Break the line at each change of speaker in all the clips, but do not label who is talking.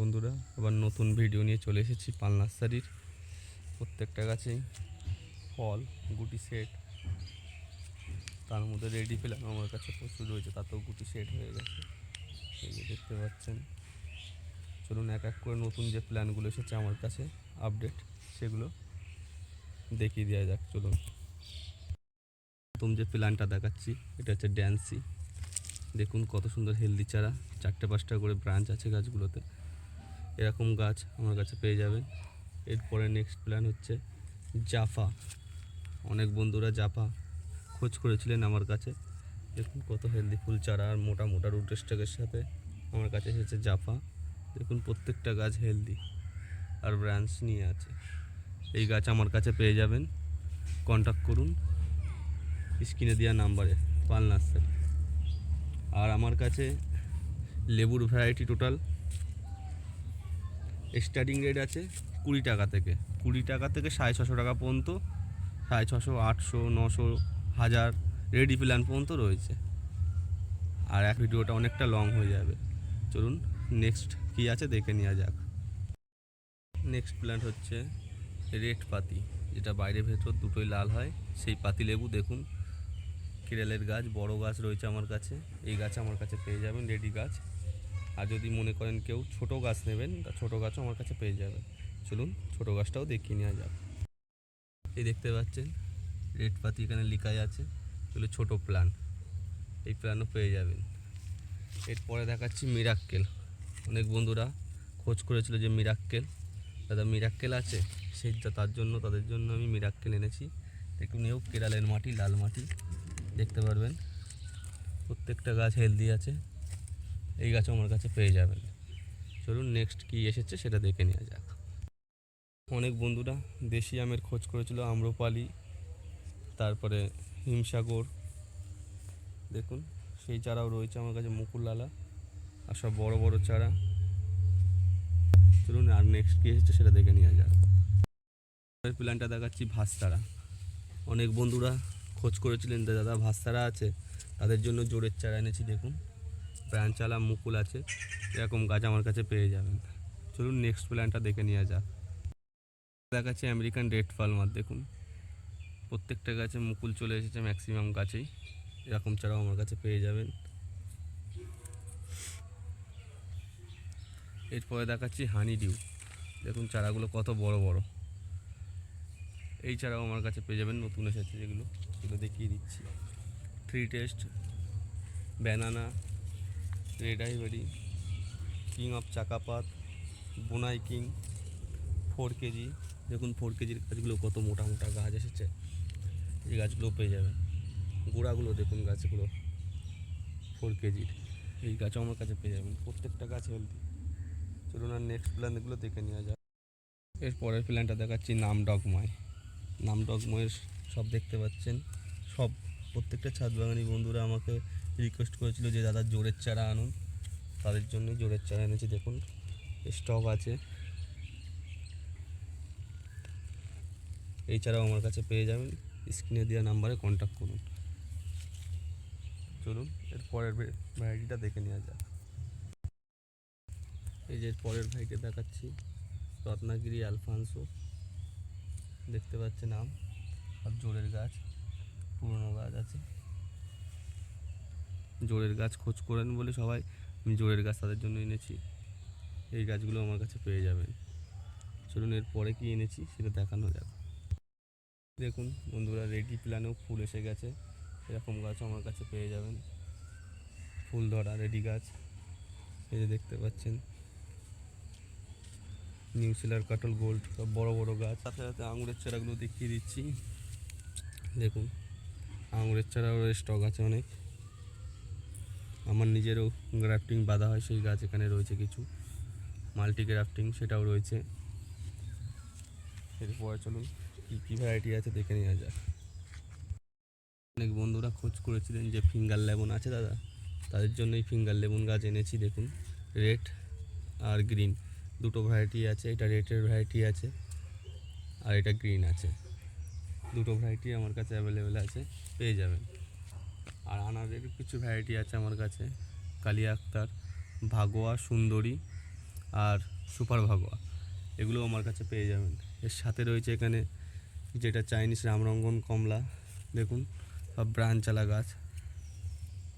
বন্ধুরা, আবার নতুন ভিডিও নিয়ে চলে এসেছি পাল নার্সারির প্রত্যেকটা গাছেই ফল, গুটি সেট তার মধ্যে রেডি পেলাম, আমার কাছে প্রচুর রয়েছে, তাতেও গুটি সেট হয়ে গেছে। যে দেখতে পাচ্ছেন। চলুন এক এক করে নতুন যে প্ল্যানগুলো এসেছে আমার কাছে আপডেট সেগুলো দেখিয়ে দেওয়া যাক, চলুন। প্রথম যে প্ল্যানটা দেখাচ্ছি, এটা হচ্ছে ড্যান্সি দেখুন কত সুন্দর হেলদি চারা, চারটে পাঁচটা করে ব্রাঞ্চ আছে গাছগুলোতে। এরকম গাছ আমার কাছে পেয়ে যাবেন। এরপরে নেক্সট প্ল্যান হচ্ছে জাফা। অনেক বন্ধুরা জাফা খোঁজ করেছিলেন আমার কাছে। দেখুন কত হেলদি ফুল চারা আর মোটা মোটা রুট স্টকের সাথে আমার কাছে এসেছে জাফা। দেখুন প্রত্যেকটা গাছ হেলদি আর ব্রাঞ্চ নিয়ে আছে। এই গাছ আমার কাছে পেয়ে যাবেন। কন্ট্যাক্ট করুন। স্ক্রিনে দেওয়া নাম্বারে পাল নার্সারি আর আমার কাছে লেবুর ভ্যারাইটি টোটাল স্টার্টিং রেট আছে কুড়ি টাকা থেকে। কুড়ি টাকা থেকে সাড়ে ছশো টাকা পর্যন্ত, সাড়ে ছশো, আটশো, নশো, হাজার রেডি প্ল্যান পর্যন্ত রয়েছে। আর এক ভিডিওটা অনেকটা লং হয়ে যাবে। চলুন নেক্সট কী আছে দেখে নেওয়া যাক। নেক্সট প্ল্যান্ট হচ্ছে রেড পাতি, যেটা বাইরে ভেতর দুটোই লাল হয়। সেই পাতি লেবু দেখুন, কেরালের গাছ, বড় গাছ রয়েছে আমার কাছে। এই গাছ আমার কাছে পেয়ে যাবেন রেডি গাছ। আর যদি মনে করেন কেউ ছোট গাছ নেবেন, তা ছোটো গাছও আমার কাছে পেয়ে যাবেন। চলুন ছোট গাছটাও দেখিয়ে নেওয়া যাক। এই দেখতে পাচ্ছেন, রেড পাতি এখানে লিখাই আছে এগুলো ছোটো প্ল্যান এই প্ল্যানও পেয়ে যাবেন। এরপরে দেখাচ্ছি মিরাক্কেল। অনেক বন্ধুরা খোঁজ করেছিল যে মিরাক্কেল। দাদা, মিরাক্কেল আছে? সেই তার জন্য, তাদের জন্য আমি মিরাক্কেল এনেছি। দেখুন এও কেরালের মাটি, লাল মাটি, দেখতে পারবেন। প্রত্যেকটা গাছ হেলদি আছে। এই গাছও আমার কাছে পেয়ে যাবেন। চলুন নেক্সট কি এসেছে সেটা দেখে নেওয়া যাক। অনেক বন্ধুরা দেশি আমের খোঁজ করেছিল, আম্রপালি, তারপরে হিমসাগর। দেখুন, সেই চারাও রয়েছে আমার কাছে, মুকুললালা আর সব বড় বড় চারা। চলুন আর নেক্সট কি এসেছে সেটা দেখে নেওয়া যাক। প্ল্যানটা দেখাচ্ছি ভাস্তারা। অনেক বন্ধুরা খোঁজ করেছিলেন দাদা ভাস্তারা আছে, তাদের জন্য জোরের চারা এনেছি, দেখুন। প্রাণচালা মুকুল আছে, এরকম গাছ আমার কাছে পেয়ে যাবেন। চলুন নেক্সট প্ল্যানটা দেখে নেওয়া যাক। দেখাচ্ছে আমেরিকান রেড ফালমার দেখুন। প্রত্যেকটা গাছে মুকুল চলে এসেছে ম্যাক্সিমাম গাছেই। এরকম চারাও আমার কাছে পেয়ে যাবেন। এরপরে দেখাচ্ছি হানি ডিউ দেখুন চারাগুলো কত বড় বড়। এই চারাও আমার কাছে পেয়ে যাবেন, নতুন এসেছে যেগুলো। সেগুলো দেখিয়ে দিচ্ছি। Three taste banana red ivory king of চাকাপাত, বোনাই কিং, ফোর কেজি। দেখুন ফোর কেজির গাছগুলো কত মোটা মোটা গাছ এসেছে। এই গাছগুলো পেয়ে যাবেন। গোড়াগুলো দেখুন গাছগুলো, ফোর কেজির। এই গাছও আমার কাছে পেয়ে যাবেন। প্রত্যেকটা গাছ হেলদি চলুন আর নেক্সট প্ল্যানগুলো দেখে নেওয়া যাক। এর পরের প্ল্যানটা দেখাচ্ছি নাম ডগমায় নাম ডগময়ের সব দেখতে পাচ্ছেন। সব, প্রত্যেকটা ছাদ বাগানি বন্ধুরা আমাকে রিকোয়েস্ট করেছিল যে দাদা জোরের চারা আনুন। তাদের জন্য জোরের চারা এনেছি, দেখুন। স্টক আছে। এই ছাড়াও আমার কাছে পেয়ে যাবেন। স্ক্রিনে দেওয়া নাম্বারে কন্ট্যাক্ট করুন। চলুন, এর পরের ভ্যারাইটিটা দেখে নেওয়া যাক। এই যে পরের ভাইকে দেখাচ্ছি। রত্নাগিরি অ্যালফানসো দেখতে পাচ্ছেন নাম আর জোরের গাছ, পুরনো গাছ আছে। জোরের গাছ খোঁজ করেন বলে সবাই, আমি জোরের গাছ তাদের জন্য এনেছি। এই গাছগুলো আমার কাছে পেয়ে যাবেন। চলুন এর পরে কি এনেছি সেটা দেখানো যাক। দেখুন বন্ধুরা, রেডি প্ল্যানেও ফুল এসে গেছে। এরকম গাছও আমার কাছে পেয়ে যাবেন। ফুল ধরা রেডি গাছ। এই যে দেখতে পাচ্ছেন। নিউ সিলার কাটল গোল্ড, সব বড় বড় গাছ। সাথে সাথে আঙুরের চারাগুলো দেখিয়ে দিচ্ছি। দেখুন, আঙুরের চারাও স্টক আছে অনেক। আমার নিজেরও গ্রাফটিং বাঁধা হয়, সেই গাছ এখানে রয়েছে কিছু। মাল্টি গ্রাফটিং সেটাও রয়েছে। এরপরে চলুন কী কী ভ্যারাইটি আছে দেখে নেওয়া যাক। অনেক বন্ধুরা খোঁজ করেছিলেন যে ফিঙ্গার লেবন আছে দাদা। তাদের জন্যই ফিঙ্গার লেবন গাছ এনেছি, দেখুন। রেড আর গ্রিন দুটো ভ্যারাইটি আছে, এটা রেডের ভ্যারাইটি আছে আর এটা গ্রিন আছে। দুটো ভ্যারাইটি আমার কাছে অ্যাভেলেবেল আছে, পেয়ে যাবেন। আর আনারের কিছু ভ্যারাইটি আছে আমার কাছে। কালিয়া আক্তার, ভাগোয়া, সুন্দরী আর সুপার ভাগোয়া। এগুলো আমার কাছে পেয়ে যাবেন। এর সাথে রয়েছে এখানে যেটা চাইনিজ রামরঙ্গন কমলা। দেখুন, সব ব্রাঞ্চালা গাছ।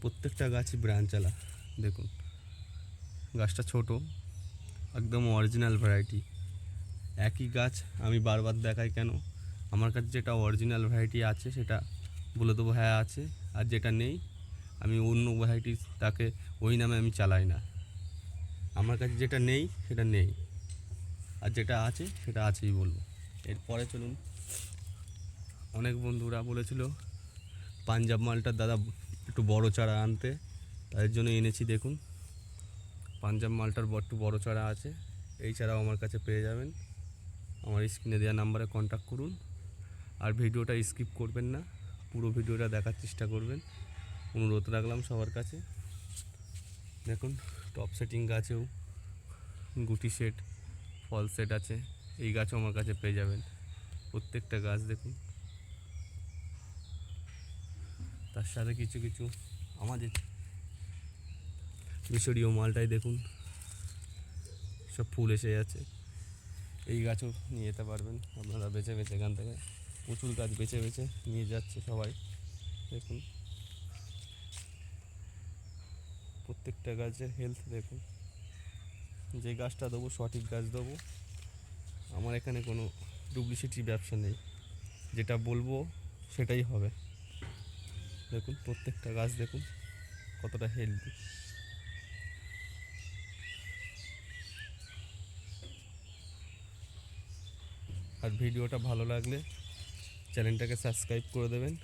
প্রত্যেকটা গাছই ব্রাঞ্চালা। দেখুন, গাছটা ছোট, একদম অরিজিনাল ভ্যারাইটি একই গাছ আমি বারবার দেখাই কেন? আমার কাছে যেটা অরিজিনাল ভ্যারাইটি আছে, সেটা বলে দেবো হ্যাঁ আছে। আর যেটা নেই, আমি অন্য ভ্যারাইটি তাকে ওই নামে আমি চালাই না। আমার কাছে যেটা নেই, সেটা নেই। আর যেটা আছে, সেটা আছেই বলব। এরপরে চলুন। অনেক বন্ধুরা বলেছিল, পাঞ্জাব মালটার দাদা একটু বড় চারা আনতে, তাদের জন্য এনেছি, দেখুন। পাঞ্জাব মালটার একটু বড় চারা আছে, এই চারাও আমার কাছে পেয়ে যাবেন। আমার স্ক্রিনে দেওয়া নাম্বারে কন্ট্যাক্ট করুন। আর ভিডিওটা স্কিপ করবেন না। পুরো ভিডিওটা দেখার চেষ্টা করবেন। অনুরোধ রাখলাম সবার কাছে। দেখুন টপ সেটিং গাছেও গুটি সেট ফল সেট আছে। এই গাছও আমার কাছে পেয়ে যাবেন। প্রত্যেকটা গাছ দেখুন। তার সাথে কিছু কিছু আমাদের মিশরীয় মালটাই দেখুন। সব ফুল এসে যাচ্ছে। এই গাছও নিয়ে যেতে পারবেন। আপনারা বেছে বেছে এখান থেকে প্রচুর গাছ বেছে বেছে নিয়ে যাচ্ছে সবাই। দেখুন। প্রত্যেকটা গাছের হেলথ দেখুন। যে গাছটা দেবো, সঠিক গাছ দেবো। আমার এখানে কোনো ডুপ্লিসিটি ব্যবসা নেই। যেটা বলব, সেটাই হবে। দেখুন, প্রত্যেকটা গাছ দেখুন, কতটা হেলদি আর ভিডিওটা ভালো লাগলে চ্যানেলটাকে সাবস্ক্রাইব করে দেবেন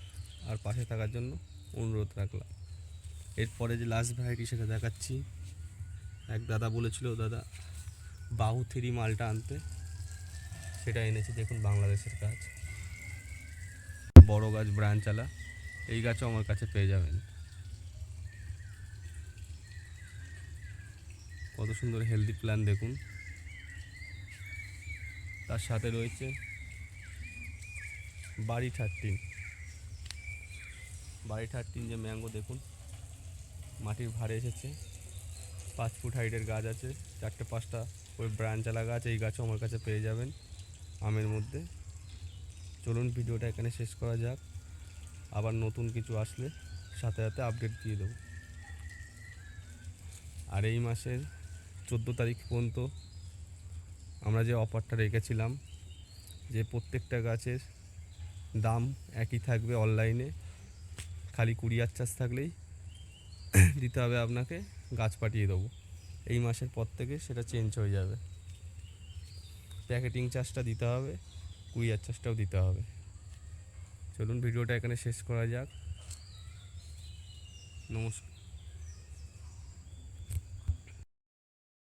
আর পাশে থাকার জন্য অনুরোধ রাখলাম। এরপরে যে লাস্ট ভ্যারাইটি সেটা দেখাচ্ছি। এক দাদা বলেছিল, দাদা, বাহু থ্রি মালটা আনতে। সেটা এনেছি, দেখুন বাংলাদেশের গাছ বড় গাছ ব্রাঞ্চালা এই গাছও আমার কাছে পেয়ে যাবেন। কত সুন্দর হেলদি প্ল্যান দেখুন। তার সাথে রয়েছে বাড়ি থার্টিন বাড়ি থার্টিন যে ম্যাঙ্গো দেখুন, মাটির ভারে এসেছে। পাঁচ ফুট হাইটের গাছ আছে, চারটে পাঁচটা ওই ব্রাঞ্চালা গাছ, এই গাছও আমার কাছে পেয়ে যাবেন আমের মধ্যে। চলুন ভিডিওটা এখানে শেষ করা যাক। আবার নতুন কিছু আসলে সাথে সাথে আপডেট দিয়ে দেবো। আর এই মাসের চোদ্দ তারিখ পর্যন্ত আমরা যে অফারটা রেখেছিলাম, যে প্রত্যেকটা গাছের দাম একই থাকবে অনলাইনে, খালি কুরিয়ার চার্জ থাকলেই দিতে হবে আপনাকে, গাছ পাঠিয়ে দেবো। এই মাসের পর থেকে সেটা চেঞ্জ হয়ে যাবে। প্যাকেটিং চার্জটা দিতে হবে, কুরিয়ার চার্জটাও দিতে হবে। চলুন, ভিডিওটা এখানে শেষ করা যাক। নমস্কার।